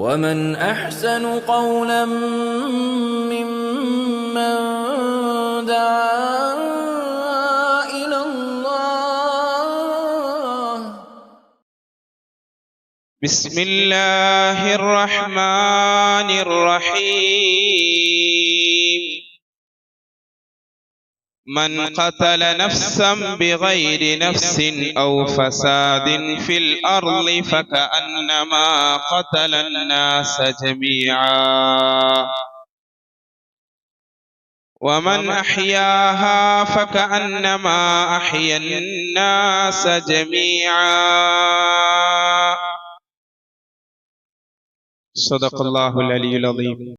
ومن احسن قولا ممن دعا إلى الله بسم الله الرحمن الرحيم من قتل نفسا بغير نفس أو فساد في الأرض فكأنما قتل الناس جميعا. ومن أحياها فكأنما أحيا الناس جميعا. صدق الله العلي العظيم.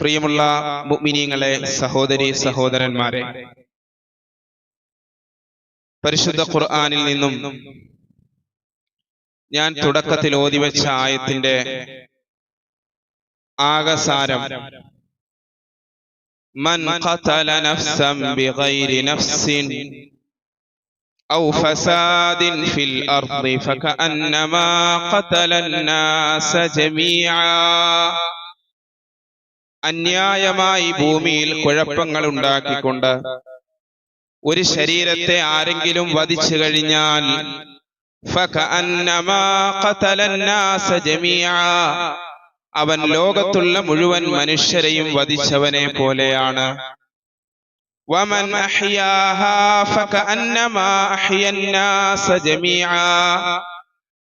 പ്രിയമുള്ള മുഅ്മിനീങ്ങളെ സഹോദരി സഹോദരന്മാരെ പരിശുദ്ധ ഖുർആനിൽ നിന്നും ഞാൻ തുടക്കത്തിൽ ഓതിവെച്ച ആയത്തിന്റെ ആകസാരം മൻ ഖതല നഫ്സൻ ബിഗൈരി നഫ്സിൻ أو فساد في الأرض فكأنما قتل الناس جميعا അന്യായമായി ഭൂമിയിൽ കുഴപ്പങ്ങൾ ഉണ്ടാക്കിക്കൊണ്ട് ഒരു ശരീരത്തെ ആരെങ്കിലും വധിച്ചു കഴിഞ്ഞാൽ അവൻ ലോകത്തുള്ള മുഴുവൻ മനുഷ്യരെയും വധിച്ചവനെ പോലെയാണ്.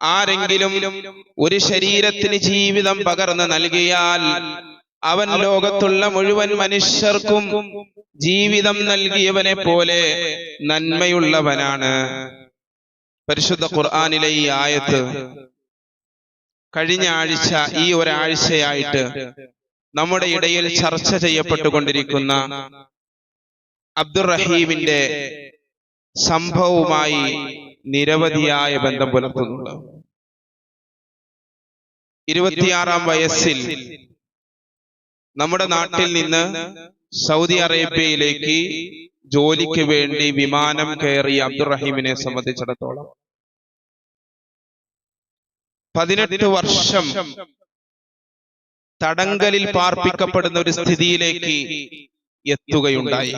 ആരെങ്കിലും ഒരു ശരീരത്തിന് ജീവിതം പകർന്നു നൽകിയാൽ അവൻ ലോകത്തുള്ള മുഴുവൻ മനുഷ്യർക്കും ജീവിതം നൽകിയവനെ പോലെ നന്മയുള്ളവനാണ്. പരിശുദ്ധ ഖുർആാനിലെ ഈ ആയത്ത് കഴിഞ്ഞ ആഴ്ച ഈ ഒരാഴ്ചയായിട്ട് നമ്മുടെ ഇടയിൽ ചർച്ച ചെയ്യപ്പെട്ടുകൊണ്ടിരിക്കുന്ന അബ്ദുറഹീമിന്റെ സംഭവവുമായി നിരവധിയായ ബന്ധം പുലർത്തുന്നുണ്ട്. ഇരുപത്തിയാറാം വയസ്സിൽ നമ്മുടെ നാട്ടിൽ നിന്ന് സൗദി അറേബ്യയിലേക്ക് ജോലിക്ക് വേണ്ടി വിമാനം കയറിയ അബ്ദുറഹീമിനെ സംബന്ധിച്ചിടത്തോളം. പതിനെട്ട് വർഷം തടങ്കലിൽ പാർപ്പിക്കപ്പെടുന്ന ഒരു സ്ഥിതിയിലേക്ക് എത്തുകയുണ്ടായി.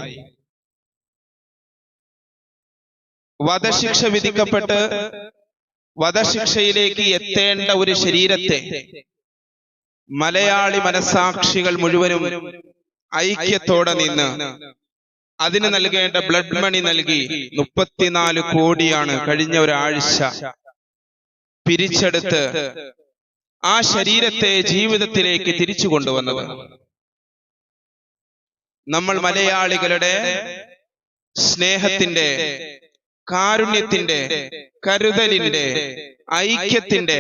വധശിക്ഷ വിധിക്കപ്പെട്ട് വധശിക്ഷയിലേക്ക് എത്തേണ്ട ഒരു ശരീരത്തെ മലയാളി മനസാക്ഷികൾ മുഴുവനും ഐക്യത്തോടെ നിന്ന് അതിന് നൽകേണ്ട ബ്ലഡ് മണി നൽകി മുപ്പത്തിനാല് കോടിയാണ് കഴിഞ്ഞ ഒരാഴ്ച പിരിച്ചെടുത്ത് ആ ശരീരത്തെ ജീവിതത്തിലേക്ക് തിരിച്ചു കൊണ്ടുവന്നത് നമ്മൾ മലയാളികളുടെ സ്നേഹത്തിന്റെ കാരുണ്യത്തിന്റെ കരുതലിന്റെ ഐക്യത്തിന്റെ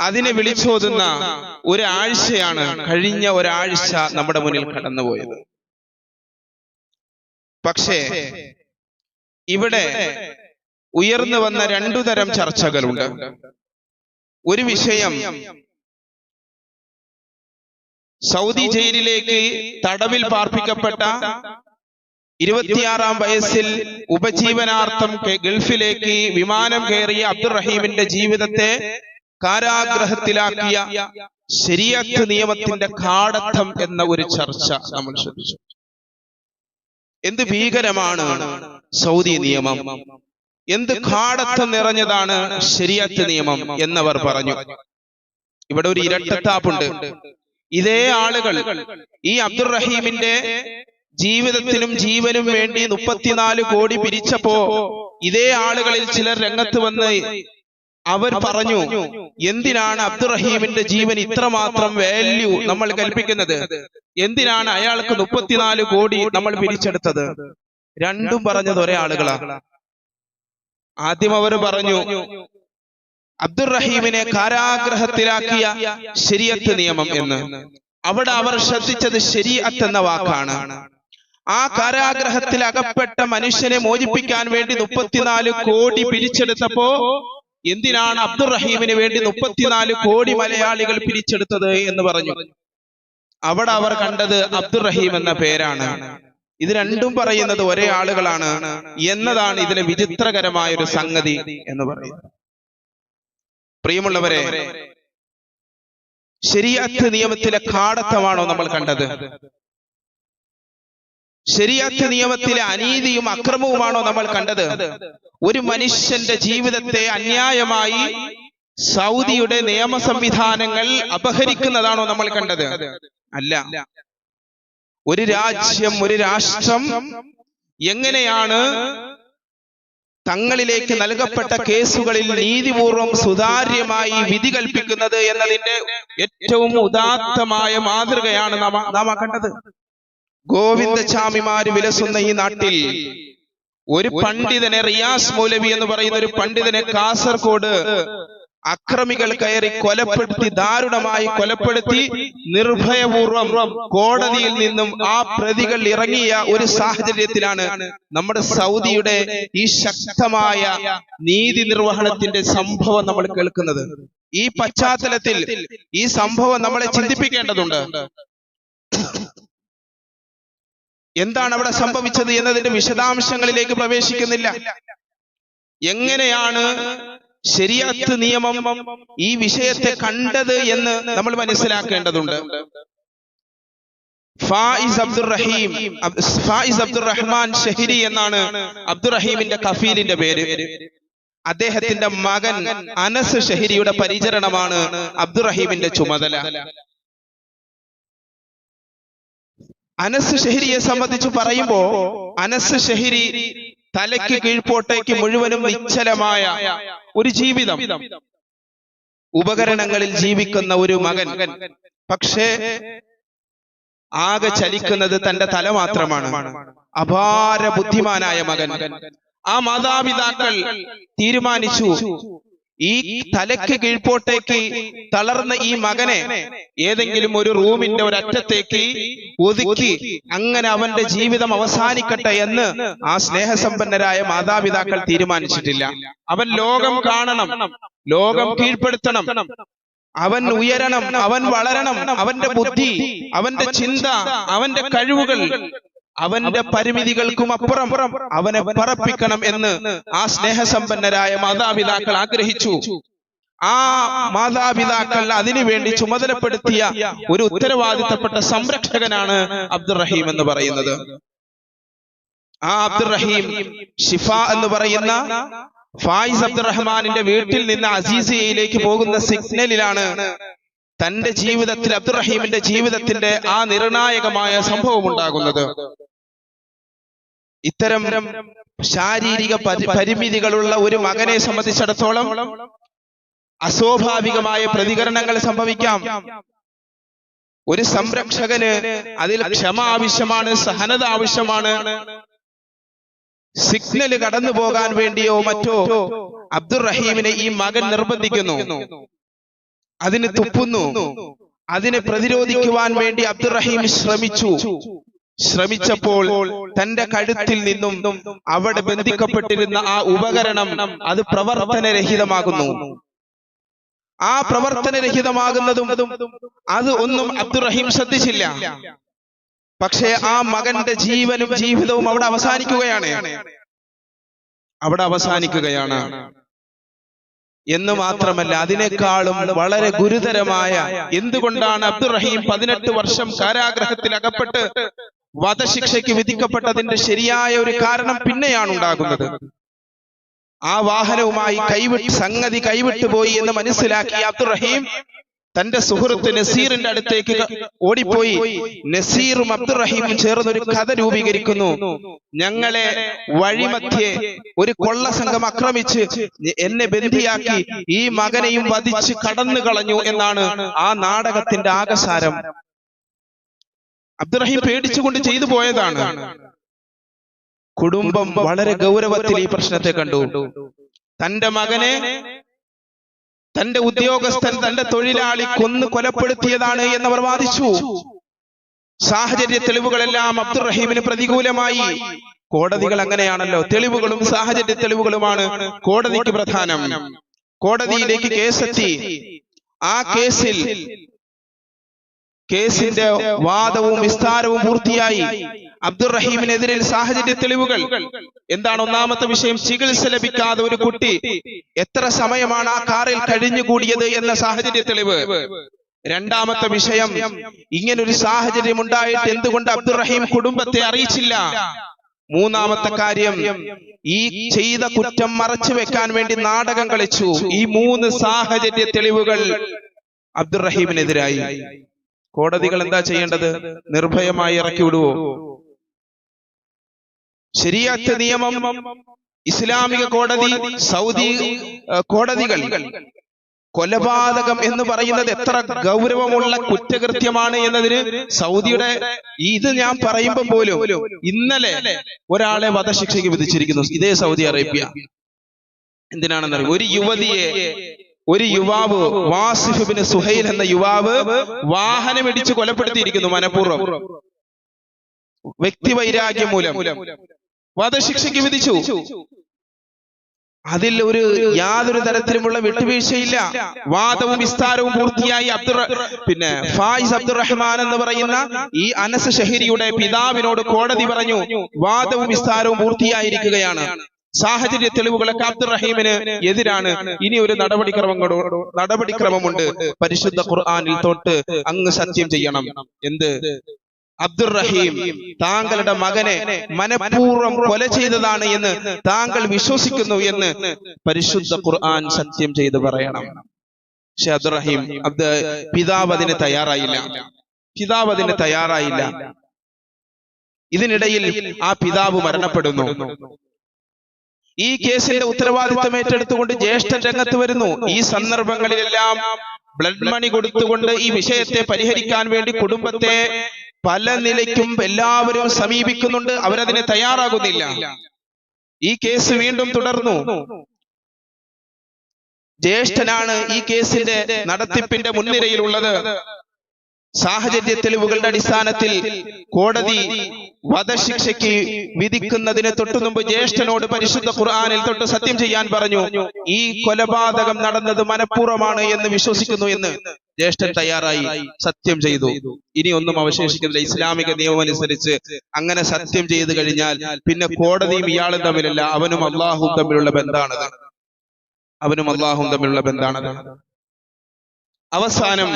അതിനെ വിളിച്ചോതുന്ന ഒരാഴ്ചയാണ് കഴിഞ്ഞ ഒരാഴ്ച നമ്മുടെ മുന്നിൽ കടന്നുപോയത്. പക്ഷേ ഇവിടെ ഉയർന്നു വന്ന രണ്ടു തരം ചർച്ചകളുണ്ട്. ഒരു വിഷയം സൗദി ജയിലിലേക്ക് തടവിൽ പാർപ്പിക്കപ്പെട്ട ഇരുപത്തിയാറാം വയസ്സിൽ ഉപജീവനാർത്ഥം ഗൾഫിലേക്ക് വിമാനം കയറിയ അബ്ദുറഹീമിന്റെ ജീവിതത്തെ കാരാഗ്രഹത്തിലാക്കിയ ശരിയത്ത് നിയമത്തിന്റെ കാടത്തം എന്ന ഒരു ചർച്ച നമ്മൾ ശ്രദ്ധിച്ചു. എന്ത് ഭീകരമാണ് സൗദി നിയമം? എന്ത് കാടത്തം നിറഞ്ഞതാണ് ശരിയത്ത് നിയമം എന്നവർ പറഞ്ഞു. ഇവിടെ ഒരു ഇരട്ടത്താപ്പുണ്ട്. ഇതേ ആളുകൾ ഈ അബ്ദുറഹീമിന്റെ ജീവിതത്തിനും ജീവനും വേണ്ടി മുപ്പത്തിനാല് കോടി പിരിച്ചപ്പോ ഇതേ ആളുകളിൽ ചിലർ രംഗത്ത് വന്ന് അവർ പറഞ്ഞു എന്തിനാണ് അബ്ദുറഹീമിന്റെ ജീവൻ ഇത്രമാത്രം വാല്യൂ നമ്മൾ കൽപ്പിക്കുന്നത്? എന്തിനാണ് അയാൾക്ക് മുപ്പത്തിനാല് കോടി നമ്മൾ പിരിച്ചെടുത്തത്? രണ്ടും പറഞ്ഞത് ഒരേ ആളുകളാ. ആദ്യം അവർ പറഞ്ഞു അബ്ദുറഹീമിനെ കാരാഗ്രഹത്തിലാക്കിയ ശരിയത്ത് നിയമം എന്ന്. അവിടെ അവർ ശ്രദ്ധിച്ചത് ശരീഅത്ത് എന്ന വാക്കാണ്. ആ കാരാഗ്രഹത്തിൽ അകപ്പെട്ട മനുഷ്യനെ മോചിപ്പിക്കാൻ വേണ്ടി മുപ്പത്തിനാല് കോടി പിരിച്ചെടുത്തപ്പോ എന്തിനാണ് അബ്ദുറഹീമിന് വേണ്ടി മുപ്പത്തിനാല് കോടി മലയാളികൾ പിരിച്ചെടുത്തത് എന്ന് പറഞ്ഞു. അവിടെ അവർ കണ്ടത് അബ്ദുറഹീം എന്ന പേരാണ്. ഇത് രണ്ടും പറയുന്നത് ഒരേ ആളുകളാണ് എന്നതാണ് ഇതിലെ വിചിത്രകരമായ ഒരു സംഗതി എന്ന് പറയുന്നത്. പ്രിയമുള്ളവരെ ശരിയാക്കിയ നിയമത്തിലെ കാടത്തമാണോ നമ്മൾ കണ്ടത്? ശരിയാത്ത് നിയമത്തിലെ അനീതിയും അക്രമവുമാണോ നമ്മൾ കണ്ടത്? ഒരു മനുഷ്യന്റെ ജീവിതത്തെ അന്യായമായി സൗദിയുടെ നിയമ സംവിധാനങ്ങൾ അപഹരിക്കുന്നതാണോ നമ്മൾ കണ്ടത്? അല്ല. ഒരു രാജ്യം ഒരു രാഷ്ട്രം എങ്ങനെയാണ് തങ്ങളിലേക്ക് നൽകപ്പെട്ട കേസുകളിൽ നീതിപൂർവം സുതാര്യമായി വിധി കൽപ്പിക്കുന്നത് എന്നതിന്റെ ഏറ്റവും ഉദാത്തമായ മാതൃകയാണ് നാം നാം കണ്ടത്. ഗോവിന്ദചാമിമാര് വിലസുന്ന ഈ നാട്ടിൽ ഒരു പണ്ഡിതനെ റിയാസ് മൗലവി എന്ന് പറയുന്ന ഒരു പണ്ഡിതനെ കാസർഗോഡ് അക്രമികൾ കയറി കൊലപ്പെടുത്തി ദാരുണമായി കൊലപ്പെടുത്തി നിർഭയപൂർവം കോടതിയിൽ നിന്നും ആ പ്രതികൾ ഇറങ്ങിയ ഒരു സാഹചര്യത്തിലാണ് നമ്മുടെ സൗദിയുടെ ഈ ശക്തമായ നീതി നിർവഹണത്തിന്റെ സംഭവം നമ്മൾ കേൾക്കുന്നത്. ഈ പശ്ചാത്തലത്തിൽ ഈ സംഭവം നമ്മളെ ചിന്തിപ്പിക്കേണ്ടതുണ്ട്. എന്താണ് അവിടെ സംഭവിച്ചത് എന്നതിന്റെ വിശദാംശങ്ങളിലേക്ക് പ്രവേശിക്കുന്നില്ല. എങ്ങനെയാണ് ശരിയാത്ത് നിയമം ഈ വിഷയത്തെ കണ്ടത് എന്ന് നമ്മൾ മനസ്സിലാക്കേണ്ടതുണ്ട്. ഫായിസ് അബ്ദുറഹീം ഫായിസ് അബ്ദുറഹ്മാൻ ഷഹിരി എന്നാണ് അബ്ദുറഹീമിന്റെ കഫീലിന്റെ പേര്. അദ്ദേഹത്തിന്റെ മകൻ അനസ് ഷഹിരിയുടെ പരിചരണമാണ് അബ്ദുറഹീമിന്റെ ചുമതല. അനസ് ഷെഹരിയെ സംബന്ധിച്ച് പറയുമ്പോ അനസ് ഷെഹരി തലയ്ക്ക് കീഴ്പോട്ടേക്ക് മുഴുവനും നിശ്ചലമായ ഒരു ജീവിതം. ഉപകരണങ്ങളിൽ ജീവിക്കുന്ന ഒരു മകൻ. പക്ഷേ ആകെ ചലിക്കുന്നത് തന്റെ തല മാത്രമാണ്. അപാര ബുദ്ധിമാനായ മകൻ. ആ മാതാപിതാക്കൾ തീരുമാനിച്ചു. ഈ തലയ്ക്ക് കീഴ്പോട്ടേക്ക് തളർന്ന ഈ മകനെ ഏതെങ്കിലും ഒരു റൂമിന്റെ ഒരറ്റത്തേക്ക് ഒതുക്കി അങ്ങനെ അവന്റെ ജീവിതം അവസാനിക്കട്ടെ എന്ന് ആ സ്നേഹസമ്പന്നരായ മാതാപിതാക്കൾ തീരുമാനിച്ചിട്ടില്ല. അവൻ ലോകം കാണണം. ലോകം കീഴ്പ്പെടുത്തണം. അവൻ ഉയരണം. അവൻ വളരണം. അവന്റെ ബുദ്ധി അവന്റെ ചിന്ത അവന്റെ കഴിവുകൾ. അവന്റെ പരിമിതികൾക്കും അപ്പുറം അവനെ പറപ്പിക്കണം എന്ന് ആ സ്നേഹസമ്പന്നരായ മാതാപിതാക്കൾ ആഗ്രഹിച്ചു. ആ മാതാപിതാക്കൾ അതിനുവേണ്ടി ചുമതലപ്പെടുത്തിയ ഒരു ഉത്തരവാദിത്തപ്പെട്ട സംരക്ഷകനാണ് അബ്ദുറഹീം എന്ന് പറയുന്നത്. ആ അബ്ദുറഹീം ഷിഫ എന്ന് പറയുന്ന ഫായിസ് അബ്ദുറഹ്മാനിന്റെ വീട്ടിൽ നിന്ന് അസീസിയയിലേക്ക് പോകുന്ന സിഗ്നലിലാണ് തന്റെ ജീവിതത്തിൽ അബ്ദുറഹീമിന്റെ ജീവിതത്തിന്റെ ആ നിർണായകമായ സംഭവം ഉണ്ടാകുന്നത്. ഇത്തരം ശാരീരിക പരിമിതികളുള്ള ഒരു മകനെ സംബന്ധിച്ചിടത്തോളം അസ്വാഭാവികമായ പ്രതികരണങ്ങൾ സംഭവിക്കാം. ഒരു സംരക്ഷകന് അതിൽ ക്ഷമ ആവശ്യമാണ് സഹനത ആവശ്യമാണ്. സിഗ്നൽ കടന്നു പോകാൻ വേണ്ടിയോ മറ്റോ? അബ്ദുറഹീമിനെ ഈ മകൻ നിർബന്ധിക്കുന്നു. അതിന് തുപ്പുന്നു. അതിനെ പ്രതിരോധിക്കുവാൻ വേണ്ടി അബ്ദുറഹീം ശ്രമിച്ചു. ശ്രമിച്ചപ്പോൾ തന്റെ കഴുത്തിൽ നിന്നും അവിടെ ബന്ധിക്കപ്പെട്ടിരുന്ന ആ ഉപകരണം അത് പ്രവർത്തനരഹിതമാകുന്നു. ആ പ്രവർത്തനരഹിതമാകുന്നതും അത് ഒന്നും അബ്ദുറഹീം ശ്രദ്ധിച്ചില്ല. പക്ഷേ ആ മകന്റെ ജീവനും ജീവിതവും അവിടെ അവസാനിക്കുകയാണ്. അവിടെ അവസാനിക്കുകയാണ്. എന്ന് മാത്രമല്ല അതിനേക്കാളും വളരെ ഗുരുതരമായ എന്തുകൊണ്ടാണ് അബ്ദുറഹീം പതിനെട്ട് വർഷം കാരാഗ്രഹത്തിൽ അകപ്പെട്ട് വധശിക്ഷയ്ക്ക് വിധിക്കപ്പെട്ടതിന്റെ ശരിയായ ഒരു കാരണം പിന്നെയാണ് ഉണ്ടാകുന്നത് ആ വാഹനവുമായി കൈവിട്ട് സംഗതി കൈവിട്ടു പോയി എന്ന് മനസ്സിലാക്കി അബ്ദുറഹീം തന്റെ സുഹൃത്ത് നസീറിന്റെ അടുത്തേക്ക് ഓടിപ്പോയി. നസീറും അബ്ദുറഹീമും ചേർന്ന് ഒരു കഥ രൂപീകരിക്കുന്നു. ഞങ്ങളെ വഴിമധ്യേ ഒരു കൊള്ള സംഘം ആക്രമിച്ച് എന്നെ ബന്ധിയാക്കി ഈ മകനെയും വധിച്ച് കടന്നു കളഞ്ഞു എന്നാണ് ആ നാടകത്തിന്റെ ആകസാരം അബ്ദുറഹീം പേടിച്ചുകൊണ്ട് ചെയ്തു പോയതാണ്. കുടുംബം വളരെ ഗൗരവത്തിൽ ഈ പ്രശ്നത്തെ കണ്ടു. തന്റെ മകനെ തന്റെ ഉദ്യോഗസ്ഥൻ തന്റെ തൊഴിലാളി കൊന്ന് കൊലപ്പെടുത്തിയതാണ് എന്നവർ വാദിച്ചു. സാഹചര്യ തെളിവുകളെല്ലാം അബ്ദുറഹീമിന് പ്രതികൂലമായി. കോടതികൾ അങ്ങനെയാണല്ലോ. തെളിവുകളും സാഹചര്യ തെളിവുകളുമാണ് കോടതിക്ക് പ്രധാനം. കോടതിയിലേക്ക് കേസെത്തി ആ കേസിൽ കേസിന്റെ വാദവും വിസ്താരവും പൂർത്തിയായി. അബ്ദുറഹീമിനെതിരെ സാഹചര്യ തെളിവുകൾ. എന്താണ് ഒന്നാമത്തെ വിഷയം? ചികിത്സ ലഭിക്കാതെ ഒരു കുട്ടി എത്ര സമയമാണ് ആ കാറിൽ കഴിഞ്ഞുകൂടിയത് എന്ന സാഹചര്യ തെളിവ്. രണ്ടാമത്തെ വിഷയം ഇങ്ങനൊരു സാഹചര്യം ഉണ്ടായിട്ട് എന്തുകൊണ്ട് അബ്ദുറഹീം കുടുംബത്തെ അറിയിച്ചില്ല? മൂന്നാമത്തെ കാര്യം ഈ ചെയ്ത കുറ്റം മറച്ചു വെക്കാൻ വേണ്ടി നാടകം കളിച്ചു. ഈ മൂന്ന് സാഹചര്യ തെളിവുകൾ അബ്ദുറഹീമിനെതിരായി കോടതികൾ എന്താ ചെയ്യേണ്ടത്? നിർഭയമായി ഇറക്കി വിടുവോ? ശരിയാത്ത നിയമം ഇസ്ലാമിക കോടതി സൗദി കോടതികൾ. കൊലപാതകം എന്ന് പറയുന്നത് എത്ര ഗൗരവമുള്ള കുറ്റകൃത്യമാണ് എന്നതിന് സൗദിയുടെ ഇത് ഞാൻ പറയുമ്പോൾ പോലും ഇന്നലെ ഒരാളെ വധശിക്ഷയ്ക്ക് വിധിച്ചിരിക്കുന്നു. ഇതേ സൗദി അറേബ്യ. എന്തിനാണെന്നറിയോ ഒരു യുവതിയെ ഒരു യുവാവ് വാസിഫ് സുഹൈൽ എന്ന യുവാവ് വാഹനമിടിച്ച് കൊലപ്പെടുത്തിയിരിക്കുന്നു മനഃപൂർവം. വ്യക്തിവൈരാഗ്യം മൂലം. വധശിക്ഷയ്ക്ക് വിധിച്ചു. അതിൽ ഒരു യാതൊരു തരത്തിലുമുള്ള വിട്ടുവീഴ്ചയില്ല. വാദവും വിസ്താരവും പൂർത്തിയായി അബ്ദുർ പിന്നെ ഫായിസ് അബ്ദുറഹ്മാൻ എന്ന് പറയുന്ന ഈ അനസ് ഷഹരിയുടെ പിതാവിനോട് കോടതി പറഞ്ഞു വാദവും വിസ്താരവും പൂർത്തിയായിരിക്കുകയാണ്. സാഹചര്യ തെളിവുകളൊക്കെ അബ്ദുറഹീമിന് എതിരാണ്. ഇനി ഒരു നടപടിക്രമം നടപടിക്രമമുണ്ട്. പരിശുദ്ധ ഖുർആാനിൽ തൊട്ട് അങ്ങ് സത്യം ചെയ്യണം. എന്ത്? അബ്ദുറഹീം താങ്കളുടെ മകനെ മനഃപൂർവം കൊല ചെയ്തതാണ് എന്ന് താങ്കൾ വിശ്വസിക്കുന്നു എന്ന് പരിശുദ്ധ ഖുർആൻ സത്യം ചെയ്ത് പറയണം. പക്ഷെ അബ്ദുറഹീം അബ്ദ പിതാവ് അതിന് തയ്യാറായില്ല. പിതാവ് അതിന് തയ്യാറായില്ല. ഇതിനിടയിൽ ആ പിതാവ് മരണപ്പെടുന്നു. ഈ കേസിന്റെ ഉത്തരവാദിത്തം ഏറ്റെടുത്തുകൊണ്ട് ജ്യേഷ്ഠൻ രംഗത്ത് വരുന്നു. ഈ സന്ദർഭങ്ങളിലെല്ലാം ബ്ലഡ് മണി കൊടുത്തുകൊണ്ട് ഈ വിഷയത്തെ പരിഹരിക്കാൻ വേണ്ടി കുടുംബത്തെ പല നിലയ്ക്കും എല്ലാവരും സമീപിക്കുന്നുണ്ട് അവരതിനെ തയ്യാറാകുന്നില്ല. ഈ കേസ് വീണ്ടും തുടർന്നു. ജ്യേഷ്ഠനാണ് ഈ കേസിന്റെ നടത്തിപ്പിന്റെ മുൻനിരയിലുള്ളത്. സാഹചര്യ തെളിവുകളുടെ അടിസ്ഥാനത്തിൽ കോടതി വധശിക്ഷയ്ക്ക് വിധിക്കുന്നതിന് തൊട്ടു മുമ്പ് ജ്യേഷ്ഠനോട് പരിശുദ്ധ ഖുർആാനിൽ തൊട്ട് സത്യം ചെയ്യാൻ പറഞ്ഞു. ഈ കൊലപാതകം നടന്നത് മനഃപൂർവമാണ് എന്ന് വിശ്വസിക്കുന്നു എന്ന് ജ്യേഷ്ഠൻ തയ്യാറായി സത്യം ചെയ്തു. ഇനി ഒന്നും അവശേഷിക്കുന്നില്ല. ഇസ്ലാമിക നിയമം അനുസരിച്ച് അങ്ങനെ സത്യം ചെയ്തു കഴിഞ്ഞാൽ പിന്നെ കോടതിയും ഇയാളും തമ്മിലല്ല. അവനും അള്ളാഹും തമ്മിലുള്ള ബന്ധാണത്. അവനും അള്ളാഹും തമ്മിലുള്ള ബന്ധാണത്. അവസാനം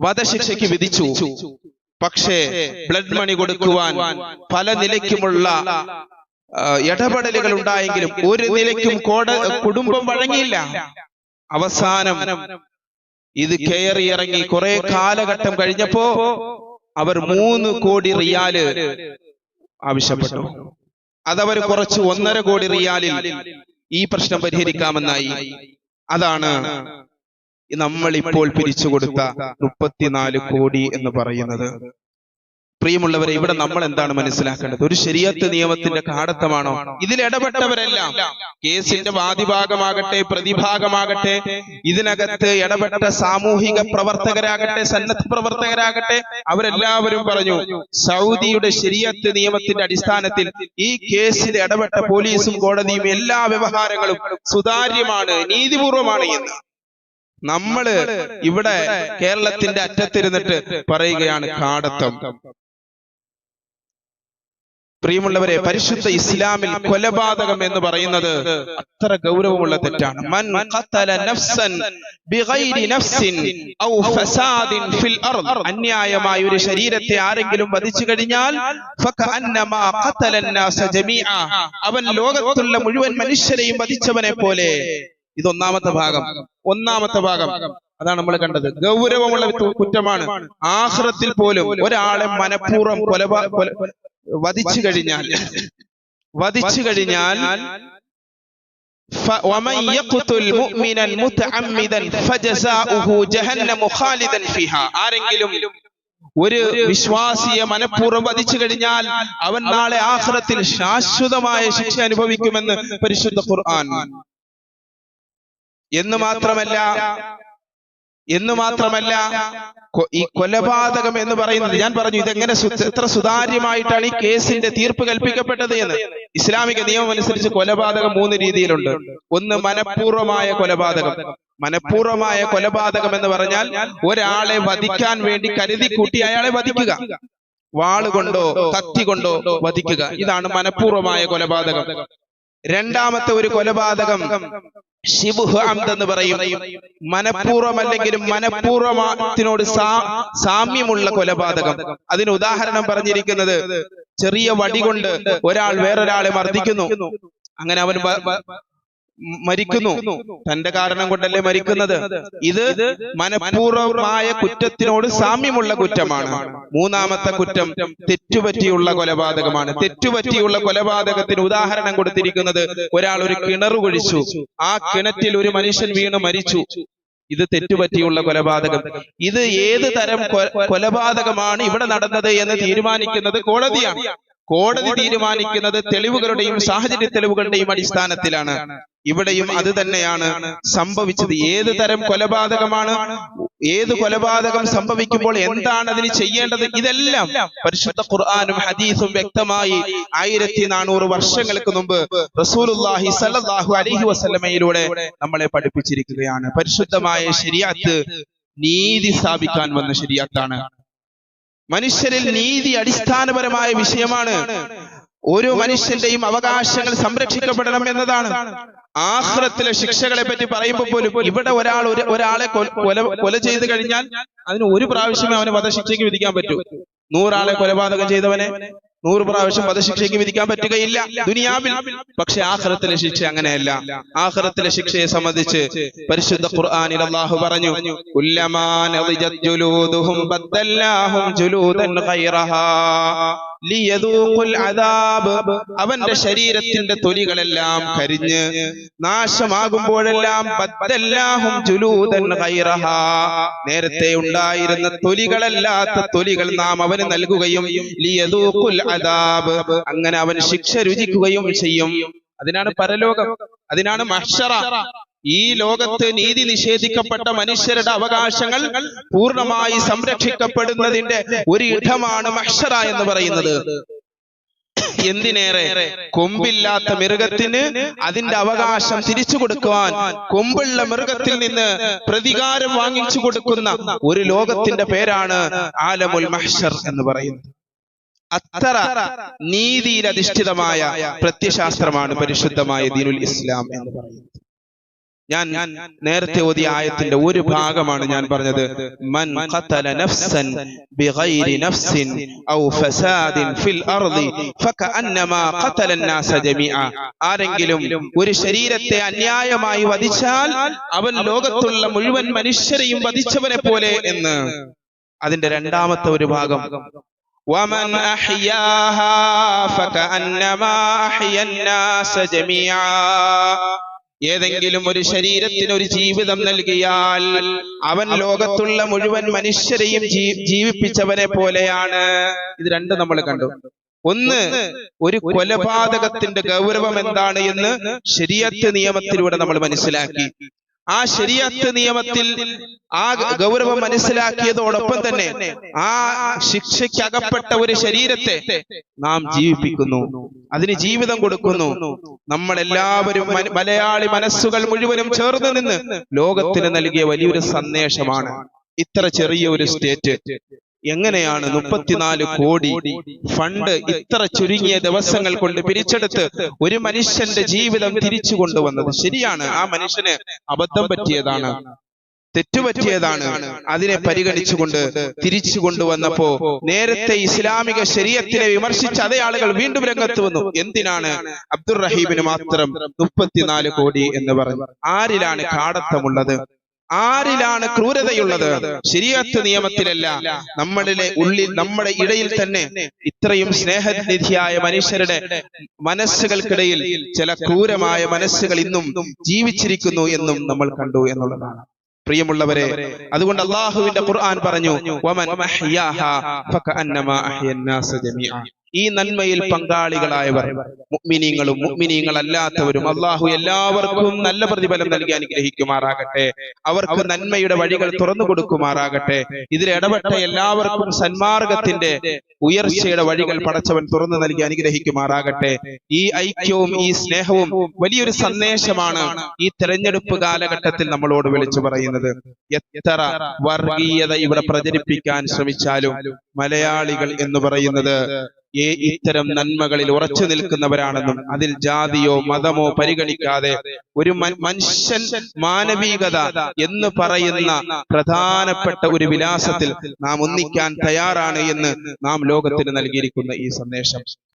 വധശിക്ഷയ്ക്ക് വിധിച്ചു. പക്ഷേ ബ്ലഡ് മണി കൊടുക്കുവാൻ പല നിലയ്ക്കുമുള്ള ഇടപെടലുകൾ ഉണ്ടായെങ്കിലും ഒരു നിലയ്ക്കും കോട കുടുംബം വഴങ്ങിയില്ല. അവസാനം ഇത് കയറി ഇറങ്ങി കുറെ കാലഘട്ടം കഴിഞ്ഞപ്പോ അവർ മൂന്ന് കോടി റിയാൽ ആവശ്യപ്പെട്ടു. അതവർ കുറച്ച് ഒന്നര കോടി റിയാലിൽ ഈ പ്രശ്നം പരിഹരിക്കാമെന്നായി. അതാണ് നമ്മൾ ഇപ്പോൾ പിരിച്ചു കൊടുത്ത മുപ്പത്തിനാല് കോടി എന്ന് പറയുന്നത്. പ്രിയമുള്ളവരെ ഇവിടെ നമ്മൾ എന്താണ് മനസ്സിലാക്കേണ്ടത്? ഒരു ശരിയത്ത് നിയമത്തിന്റെ കാടത്തമാണോ ഇതിൽ ഇടപെട്ടവരെല്ലാം കേസിന്റെ വാദിഭാഗമാകട്ടെ പ്രതിഭാഗമാകട്ടെ ഇതിനകത്ത് ഇടപെട്ട സാമൂഹിക പ്രവർത്തകരാകട്ടെ സന്നദ്ധ പ്രവർത്തകരാകട്ടെ അവരെല്ലാവരും പറഞ്ഞു സൗദിയുടെ ശരിയത്ത് നിയമത്തിന്റെ അടിസ്ഥാനത്തിൽ ഈ കേസിൽ ഇടപെട്ട പോലീസും കോടതിയും എല്ലാ വ്യവഹാരങ്ങളും സുതാര്യമാണ് നീതിപൂർവമാണ് എന്ന്. നമ്മൾ ഇവിടെ കേരളത്തിന്റെ അറ്റത്തിരുന്നിട്ട് പറയുകയാണ് കാടത്തം പ്രിയമുള്ളവരെ പരിശുദ്ധ ഇസ്ലാമിൽ കൊലപാതകം എന്ന് പറയുന്നത് അത്ര ഗൗരവമുള്ള തെറ്റാണ്. മൻ നഫ്സൻ ബിഗൈരി നഫ്സിൻ ഔ ഫസാദിൻ ഫിൽ അർദ്. അന്യായമായ ഒരു ശരീരത്തെ ആരെങ്കിലും വധിച്ചു കഴിഞ്ഞാൽ നാസ ജമീഅ. അവൻ ലോകത്തുള്ള മുഴുവൻ മനുഷ്യരെയും വധിച്ചവനെ പോലെ. ഇത് ഒന്നാമത്തെ ഭാഗം ഒന്നാമത്തെ ഭാഗം അതാണ് നമ്മൾ കണ്ടത് ഗൗരവമുള്ള തു- കുറ്റമാണ് ആഹ്റത്തിൽ പോലും ഒരാളെ മനഃപൂർവ്വം കൊലപാ കൊല വധിച്ചു കഴിഞ്ഞാൽ വധിച്ചു കഴിഞ്ഞാൽ ف- ومن يقتل مؤمنا متعمدا فجزاؤه جهنم خالدا فيها ആരെങ്കിലും ഒരു വിശ്വാസിയെ മനഃപൂർവ്വം വധിച്ചു കഴിഞ്ഞാൽ അവൻ നാളെ ആഖിറത്തിൽ ശാശ്വതമായ ശിക്ഷ അനുഭവിക്കുമെന്ന് പരിശുദ്ധ ഖുർആൻ എന്ന് മാത്രമല്ല എന്ന് മാത്രമല്ല ഈ കൊലപാതകം എന്ന് പറയുന്നത് ഞാൻ പറഞ്ഞു ഇതെങ്ങനെ എത്ര സുതാര്യമായിട്ടാണ് ഈ കേസിന്റെ തീർപ്പ് കൽപ്പിക്കപ്പെട്ടത് എന്ന്. ഇസ്ലാമിക നിയമം അനുസരിച്ച് കൊലപാതകം മൂന്ന് രീതിയിലുണ്ട്. ഒന്ന് മനഃപൂർവമായ കൊലപാതകം. മനഃപൂർവമായ കൊലപാതകം എന്ന് പറഞ്ഞാൽ ഒരാളെ വധിക്കാൻ വേണ്ടി കരുതി കൂട്ടി അയാളെ വധിക്കുക. വാളുകൊണ്ടോ കത്തി കൊണ്ടോ വധിക്കുക. ഇതാണ് മനഃപൂർവമായ കൊലപാതകം. രണ്ടാമത്തെ ഒരു കൊലപാതകം എന്ന് പറയും. മനഃപൂർവം അല്ലെങ്കിൽ മനഃപൂർവത്തിനോട് സാമ്യമുള്ള കൊലപാതകം. അതിന് ഉദാഹരണം പറഞ്ഞിരിക്കുന്നത് ചെറിയ വടി കൊണ്ട് ഒരാൾ വേറൊരാളെ മർദ്ദിക്കുന്നു. അങ്ങനെ അവൻ മരിക്കുന്നു. തന്റെ കാരണം കൊണ്ടല്ലേ മരിക്കുന്നത്? ഇത് മനഃപൂർവമായ കുറ്റത്തിനോട് സാമ്യമുള്ള കുറ്റമാണ്. മൂന്നാമത്തെ കുറ്റം തെറ്റുപറ്റിയുള്ള കൊലപാതകമാണ്. തെറ്റുപറ്റിയുള്ള കൊലപാതകത്തിന് ഉദാഹരണം കൊടുത്തിരിക്കുന്നത് ഒരാൾ ഒരു കിണർ കുഴിച്ചു. ആ കിണറ്റിൽ ഒരു മനുഷ്യൻ വീണ് മരിച്ചു. ഇത് തെറ്റുപറ്റിയുള്ള കൊലപാതകം. ഇത് ഏത് തരം കൊലപാതകമാണ് ഇവിടെ നടന്നത് എന്ന് തീരുമാനിക്കുന്നത് കോടതിയാണ്. കോടതി തീരുമാനിക്കുന്നത് തെളിവുകളുടെയും സാഹചര്യ തെളിവുകളുടെയും അടിസ്ഥാനത്തിലാണ്. ഇവിടെയും അത് തന്നെയാണ് സംഭവിച്ചത്. ഏത് തരം കൊലപാതകമാണ്? ഏത് കൊലപാതകം സംഭവിക്കുമ്പോൾ എന്താണ് അതിന് ചെയ്യേണ്ടത്? ഇതെല്ലാം പരിശുദ്ധ ഖുർആാനും ഹദീസും വ്യക്തമായി ആയിരത്തി നാനൂറ് വർഷങ്ങൾക്ക് മുമ്പ് റസൂലുല്ലാഹി സല്ലാഹു അലഹി വസ്ലമയിലൂടെ നമ്മളെ പഠിപ്പിച്ചിരിക്കുകയാണ്. പരിശുദ്ധമായ ശരിയാത്ത് നീതി സ്ഥാപിക്കാൻ വന്ന ശരിയാത്താണ് മനുഷ്യരിൽ നീതി അടിസ്ഥാനപരമായ വിഷയമാണ് ഓരോ മനുഷ്യന്റെയും അവകാശങ്ങൾ സംരക്ഷിക്കപ്പെടണം എന്നതാണ്. ആഹ്റത്തിലെ ശിക്ഷകളെ പറ്റി പറയുമ്പോൾ പോലും ഇവിടെ ഒരാൾ ഒരാളെ കൊല കൊല ചെയ്ത് കഴിഞ്ഞാൽ അതിന് ഒരു പ്രാവശ്യമേ അവന് വധശിക്ഷയ്ക്ക് വിധിക്കാൻ പറ്റൂ. നൂറാളെ കൊലപാതകം ചെയ്തവനെ നൂറ് പ്രാവശ്യം വധശിക്ഷയ്ക്ക് വിധിക്കാൻ പറ്റുകയില്ല. ദുനിയാവിൽ പക്ഷെ ആഖിറത്തിലെ ശിക്ഷ അങ്ങനെയല്ല. ആഖിറത്തിലെ ശിക്ഷയെ സംബന്ധിച്ച് പരിശുദ്ധ ഖുർആാനിൽ അള്ളാഹു പറഞ്ഞു കുല്ലമാ അവന്റെ ശരീരത്തിന്റെ തൊലികളെല്ലാം കരിഞ്ഞ് നാശമാകുമ്പോഴെല്ലാം നേരത്തെ ഉണ്ടായിരുന്ന തൊലികളല്ലാത്ത തൊലികൾ നാം അവന് നൽകുകയും ലിയതൂക്കുൽ അദാബ്. അങ്ങനെ അവൻ ശിക്ഷ രുചിക്കുകയും ചെയ്യും. അതിനാണ് പരലോകം. അതിനാണ് മഹ്ഷറ. ഈ ലോകത്ത് നീതി നിഷേധിക്കപ്പെട്ട മനുഷ്യരുടെ അവകാശങ്ങൾ പൂർണമായി സംരക്ഷിക്കപ്പെടുന്നതിന്റെ ഒരു ഇടമാണ് മഹ്ഷറ എന്ന് പറയുന്നത്. എന്തിനേറെ? കൊമ്പില്ലാത്ത മൃഗത്തിന് അതിന്റെ അവകാശം തിരിച്ചു കൊടുക്കുവാൻ കൊമ്പുള്ള മൃഗത്തിൽ നിന്ന് പ്രതികാരം വാങ്ങിച്ചു കൊടുക്കുന്ന ഒരു ലോകത്തിന്റെ പേരാണ് ആലമുൽ മഹ്ഷർ എന്ന് പറയുന്നത്. അത്ര നീതിയിൽ അധിഷ്ഠിതമായ പ്രത്യശാസ്ത്രമാണ് പരിശുദ്ധമായ ദീനുൽ ഇസ്ലാം എന്ന് പറയുന്നത്. ഞാൻ നേരത്തെ ഓതിയ ആയത്തിന്റെ ഒരു ഭാഗമാണ് ഞാൻ പറഞ്ഞത് മൻ ഖതല നഫ്സൻ ബിഗൈരി നഫ്സിൻ ഔ ഫസാദിൻ ഫിൽ അർളി ഫകഅന്നമാ ഖതല الناس ജമീഅ ആരെങ്കിലും ഒരു ശരീരത്തെ അന്യായമായി വധിച്ചാൽ അവൻ ലോകത്തുള്ള മുഴുവൻ മനുഷ്യരെയും വധിച്ചവനെ പോലെ എന്ന് അതിന്റെ രണ്ടാമത്തെ ഒരു ഭാഗം ومن أحياها فكأنما أحيا الناس جميعا ഏതെങ്കിലും ഒരു ശരീരത്തിന് ഒരു ജീവിതം നൽകിയാൽ അവൻ ലോകത്തുള്ള മുഴുവൻ മനുഷ്യരെയും ജീവിപ്പിച്ചവനെ പോലെയാണ്. ഇത് രണ്ട് നമ്മൾ കണ്ടു. ഒന്ന് ഒരു കൊലപാതകത്തിന്റെ ഗൗരവം എന്താണ് എന്ന് ശരിയത്ത് നിയമത്തിലൂടെ നമ്മൾ മനസ്സിലാക്കി. ആ ശരിയത്ത് നിയമത്തിൽ ആ ഗൗരവം മനസ്സിലാക്കിയതോടൊപ്പം തന്നെ ആ ശിക്ഷയ്ക്ക് അകപ്പെട്ട ഒരു ശരീരത്തെ നാം ജീവിപ്പിക്കുന്നു. അതിന് ജീവിതം കൊടുക്കുന്നു. നമ്മൾ എല്ലാവരും മലയാളി മനസ്സുകൾ മുഴുവനും ചേർന്ന് നിന്ന് ലോകത്തിന് നൽകിയ വലിയൊരു സന്ദേശമാണ്. ഇത്ര ചെറിയ ഒരു സ്റ്റേറ്റ്. എങ്ങനെയാണ് മുപ്പത്തിനാല് കോടി ഫണ്ട് ഇത്ര ചുരുങ്ങിയ ദിവസങ്ങൾ കൊണ്ട് പിരിച്ചെടുത്ത് ഒരു മനുഷ്യന്റെ ജീവിതം തിരിച്ചു കൊണ്ടുവന്നത് ശരിയാണ്. ആ മനുഷ്യന് അബദ്ധം പറ്റിയതാണ്. തെറ്റുപറ്റിയതാണ് അതിനെ പരിഗണിച്ചുകൊണ്ട് തിരിച്ചു കൊണ്ടുവന്നപ്പോ നേരത്തെ ഇസ്ലാമിക ശരീരത്തിനെ വിമർശിച്ച അതേ ആളുകൾ വീണ്ടും രംഗത്ത് വന്നു. എന്തിനാണ് അബ്ദുറഹീമിന് മാത്രം മുപ്പത്തിനാല് കോടി എന്ന് പറഞ്ഞു ആരിലാണ് കാടത്തമുള്ളത്? ആരിലാണ് ക്രൂരതയുള്ളത്? ശരിയത്ത് നിയമത്തിലല്ല. നമ്മളിലെ ഉള്ളിൽ നമ്മുടെ ഇടയിൽ തന്നെ ഇത്രയും സ്നേഹനിധിയായ മനുഷ്യരുടെ മനസ്സുകൾക്കിടയിൽ ചില ക്രൂരമായ മനസ്സുകൾ ഇന്നും ജീവിച്ചിരിക്കുന്നു എന്നും നമ്മൾ കണ്ടു എന്നുള്ളതാണ്. പ്രിയമുള്ളവരെ അതുകൊണ്ട് അള്ളാഹുവിന്റെ ഖുർആൻ പറഞ്ഞു ഈ നന്മയിൽ പങ്കാളികളായവർ മുഅ്മിനീങ്ങളും അല്ലാത്തവരും അള്ളാഹു എല്ലാവർക്കും നല്ല പ്രതിഫലം നൽകി അനുഗ്രഹിക്കുമാറാകട്ടെ. അവർക്ക് നന്മയുടെ വഴികൾ തുറന്നു കൊടുക്കുമാറാകട്ടെ. ഇതിൽ ഇടപെട്ട എല്ലാവർക്കും സന്മാർഗത്തിന്റെ ഉയർച്ചയുടെ വഴികൾ പടച്ചവൻ തുറന്നു നൽകി അനുഗ്രഹിക്കുമാറാകട്ടെ. ഈ ഐക്യവും ഈ സ്നേഹവും വലിയൊരു സന്ദേശമാണ് ഈ തെരഞ്ഞെടുപ്പ് കാലഘട്ടത്തിൽ നമ്മളോട് വിളിച്ചു പറയുന്നത്. എത്ര വർഗീയത ഇവിടെ പ്രചരിപ്പിക്കാൻ ശ്രമിച്ചാലും മലയാളികൾ എന്ന് പറയുന്നത് ഈ ഇത്തരം നന്മകളിൽ ഉറച്ചു നിൽക്കുന്നവരാണെന്നും അതിൽ ജാതിയോ മതമോ പരിഗണിക്കാതെ ഒരു മനുഷ്യൻ മാനവികത എന്ന് പറയുന്ന പ്രധാനപ്പെട്ട ഒരു വിലാസത്തിൽ നാം ഒന്നിക്കാൻ തയ്യാറാണ് എന്ന് നാം ലോകത്തിന് നൽകിയിരിക്കുന്ന ഈ സന്ദേശം.